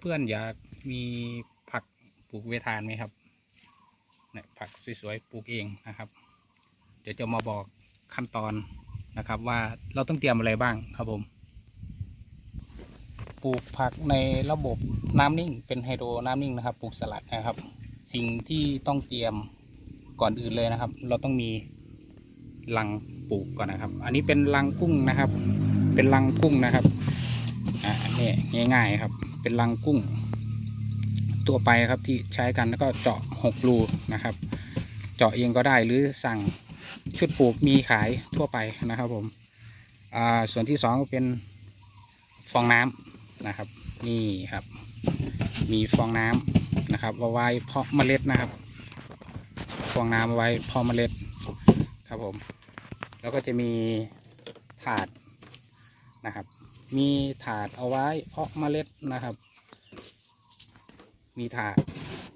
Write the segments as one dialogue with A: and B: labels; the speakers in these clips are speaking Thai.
A: เพื่อนๆอยากมีผักปลูกเวทานไหมครับเนี่ยผักสวยๆปลูกเองนะครับ เดี๋ยวจะมาบอกขั้นตอนนะครับ ว่าเราต้องเตรียมอะไรบ้างครับผม ปลูกผักในระบบน้ำนิ่ง เป็นไฮโดรน้ำนิ่งนะครับ ปลูกสลัดนะครับ สิ่งที่ต้องเตรียมก่อนอื่นเลยนะครับ เราต้องมีรังปลูกก่อนนะครับ อันนี้เป็นรังกุ้งนะครับ เป็นรังกุ้งนะครับอ่านี่ง่าย ๆครับ เป็นรังกุ้ง ตัวไปครับที่ใช้กันแล้วก็เจาะหกรูนะครับ เจาะเองก็ได้หรือสั่งชุดปลูกมีขายทั่วไปนะครับผมส่วนที่สองเป็นฟองน้ำนะครับ นี่ครับ มีฟองน้ำนะครับเอาไว้เพาะเมล็ดนะครับ ฟองน้ำเอาไว้เพาะเมล็ดครับผม แล้วก็จะมีถาดนะครับ มีถาดเอาไว้เพาะเมล็ดนะครับ มีถาด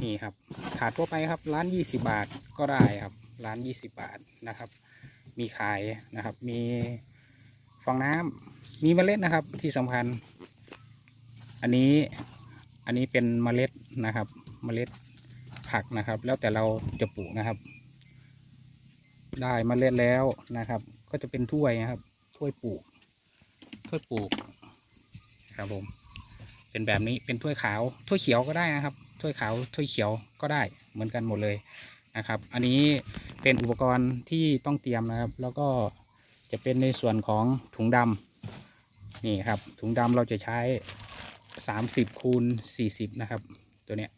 A: นี่ครับ ถาดทั่วไปครับร้านยี่สิบาทก็ได้ครับร้านยี่สิบาทนะครับ มีขายนะครับ มีฟองน้ำมีเมล็ดนะครับที่สำคัญ อันนี้อันนี้เป็นเมล็ดนะครับ เมล็ดผักนะครับ แล้วแต่เราจะปลูกนะครับ ได้เมล็ดแล้วนะครับ ก็จะเป็นถ้วยนะครับถ้วยปลูก ถ้วยปลูกครับผมเป็นแบบนี้เป็นถ้วยขาวถ้วยเขียวก็ได้นะครับถ้วยขาวถ้วยเขียวก็ได้เหมือนกันหมดเลยนะครับ อันนี้เป็นอุปกรณ์ที่ต้องเตรียมนะครับ แล้วก็จะเป็นในส่วนของถุงดำนี่ครับ ถุงดำเราจะใช้ 30คูณ40 นะครับ ตัวเนี้ย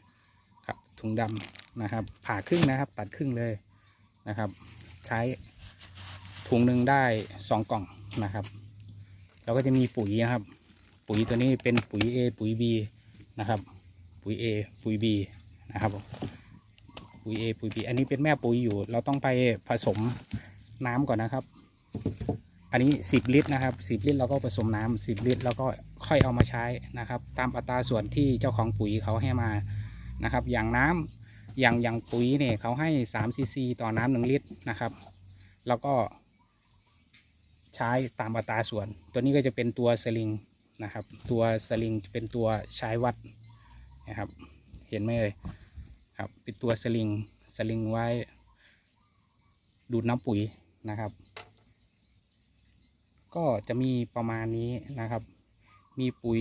A: ครับถุงดำนะครับ ผ่าครึ่งนะครับ ตัดครึ่งเลยนะครับ ใช้ถุงหนึ่งได้สองกล่องนะครับ แล้วก็จะมีปุ๋ยนะครับ ปุ๋ยตัวนี้เป็นปุ๋ย A ปุ๋ย B นะครับ ปุ๋ย A ปุ๋ย B นะครับ ปุ๋ย A ปุ๋ย B อันนี้เป็นแม่ปุ๋ยอยู่ เราต้องไปผสมน้ำก่อนนะครับ อันนี้ 10 ลิตรนะครับ 10 ลิตรเราก็ผสมน้ำ10 ลิตรแล้วก็ค่อยเอามาใช้นะครับ ตามอัตราส่วนที่เจ้าของปุ๋ยเขาให้มานะครับ อย่างน้ำอย่างอย่างปุ๋ยเนี่ยเขาให้3ซีซีต่อน้ำหนึ่งลิตรนะครับ แล้วก็ ใช้ตามอัตราส่วน ตัวนี้ก็จะเป็นตัวสลิงนะครับ ตัวสลิงจะเป็นตัวใช้วัดนะครับ เห็นไหมเอ่ยครับเป็นตัวสลิงสลิงไว้ ดูดน้ำปุ๋ยนะครับ ก็จะมีประมาณนี้นะครับ มีปุ๋ย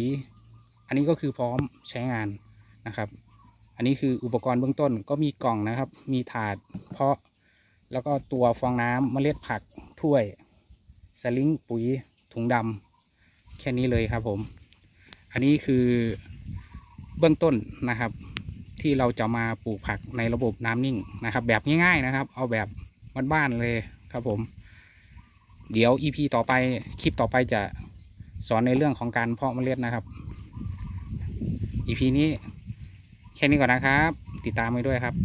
A: อันนี้ก็คือพร้อมใช้งานนะครับ อันนี้คืออุปกรณ์เบื้องต้นก็มีกล่องนะครับ มีถาดเพาะแล้วก็ตัวฟองน้ำเมล็ดผักถ้วย สลิงปุ๋ยถุงดำแค่นี้เลยครับผม อันนี้คือเบื้องต้นนะครับ ที่เราจะมาปลูกผักในระบบน้ำนิ่งนะครับ แบบง่ายๆนะครับ เอาแบบบ้านๆเลยครับผม เดี๋ยว EP ต่อไปคลิปต่อไปจะสอนในเรื่องของการเพาะเมล็ดนะครับ EP นี้แค่นี้ก่อนนะครับ ติดตามไปด้วยครับ